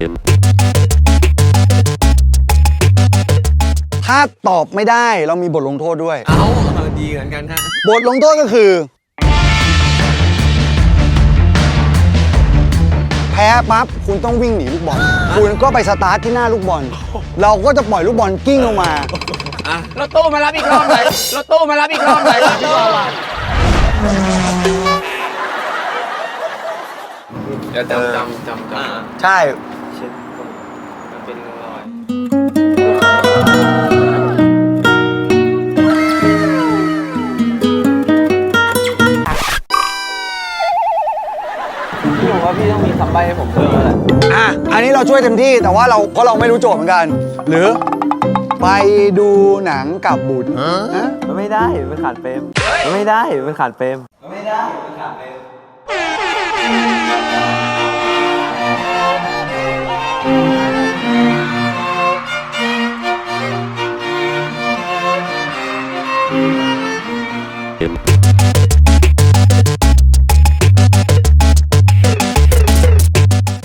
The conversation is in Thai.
ถ้าตอบไม่ได้เรามีบทลงโทษด้วย เอาเอาดีเหมือนกันฮะ บทลงโทษก็คือ แพ้ปั๊บคุณต้องวิ่งหนีลูกบอล คุณก็ไปสตาร์ทที่หน้าลูกบอล เราก็จะปล่อยลูกบอลกิ้งลงมาอะรถตู้มารับอีกรอบหน่อยรถตู้มารับอีกรอบหน่อยพี่บอลอะเดี๋ยวจำจำจำจำใช่ ว่าพี่ต้องมีคำใบ้ให้ผมเจออะไรอะ อันนี้เราช่วยเต็มที่แต่ว่าเราเพราะเราไม่รู้โจทย์เหมือนกัน หรือ ไปดูหนังกับบุญฮะมันไม่ได้มันขาดเฟรมมันไม่ได้มันขาดเฟรมมันไม่ได้มันขาดเฟรม